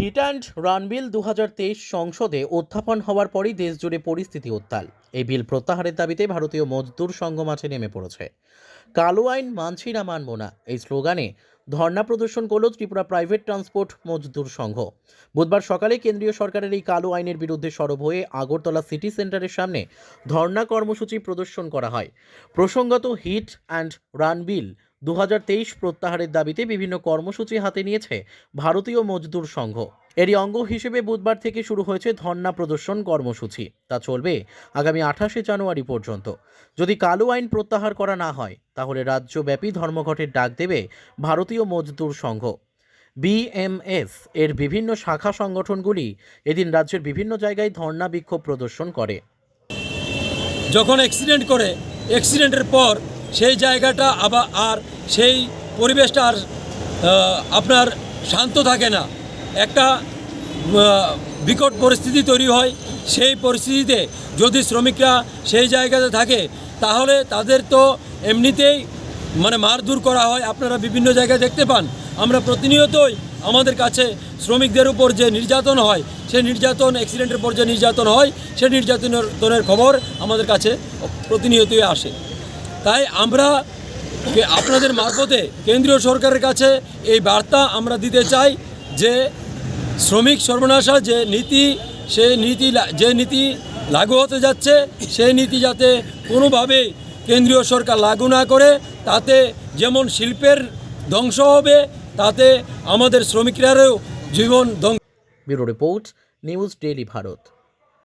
Hit and run বিল দু হাজার তেইশ সংসদে উত্থাপন হওয়ার পরই দেশজুড়ে পরিস্থিতি উত্তাল। এই বিল প্রত্যাহারের দাবিতে ভারতীয় মজদুর সংঘ মাঠে নেমে পড়েছে। কালো আইন মানছি না, মানব না। এই স্লোগানে ধর্ণা প্রদর্শন করল ত্রিপুরা প্রাইভেট ট্রান্সপোর্ট মজদুর সংঘ। বুধবার সকালে কেন্দ্রীয় সরকারের এই কালো আইনের বিরুদ্ধে সরব হয়ে আগরতলা সিটি সেন্টারের সামনে ধর্ণা কর্মসূচি প্রদর্শন করা হয়। প্রসঙ্গত হিট অ্যান্ড রান বিল দু হাজার তেইশ প্রত্যাহারের দাবিতে বিভিন্ন কর্মসূচি হাতে নিয়েছে ভারতীয় মজদুর সংঘ। এরই অঙ্গ হিসেবে বুধবার থেকে শুরু হয়েছে ধর্ণা প্রদর্শন কর্মসূচি। তা চলবে আগামী আঠাশে জানুয়ারি পর্যন্ত। যদি কালো আইন প্রত্যাহার করা না হয়, তাহলে রাজ্যব্যাপী ধর্মঘটের ডাক দেবে ভারতীয় মজদুর সংঘ। বিএমএস এর বিভিন্ন শাখা সংগঠনগুলি এদিন রাজ্যের বিভিন্ন জায়গায় ধর্ণা বিক্ষোভ প্রদর্শন করে। যখন অ্যাক্সিডেন্ট করে অ্যাক্সিডেন্টের পর সেই জায়গাটা আবার আর সেই পরিবেশটা আর আপনার শান্ত থাকে না। একটা বিকট পরিস্থিতি তৈরি হয়। সেই পরিস্থিতিতে যদি শ্রমিকরা সেই জায়গাতে থাকে, তাহলে তাদের তো এমনিতেই মানে মারধর করা হয়। আপনারা বিভিন্ন জায়গায় দেখতে পান। আমরা প্রতিনিয়তই আমাদের কাছে শ্রমিকদের উপর যে নির্যাতন হয়, সেই নির্যাতন অ্যাক্সিডেন্টের পর যে নির্যাতন হয়, সেই নির্যাতনের খবর আমাদের কাছে প্রতিনিয়তই আসে। তাই আমরা আপনাদের মারফতে কেন্দ্রীয় সরকারের কাছে এই বার্তা আমরা দিতে চাই যে শ্রমিক সর্বনাশা যে নীতি, সে নীতি যে নীতি লাগু হতে যাচ্ছে, সেই নীতি যাতে কোনোভাবেই কেন্দ্রীয় সরকার লাগু না করে, তাতে যেমন শিল্পের ধ্বংস হবে, তাতে আমাদের শ্রমিকরারও জীবন ধ্বংস bureau report, news daily Bharat.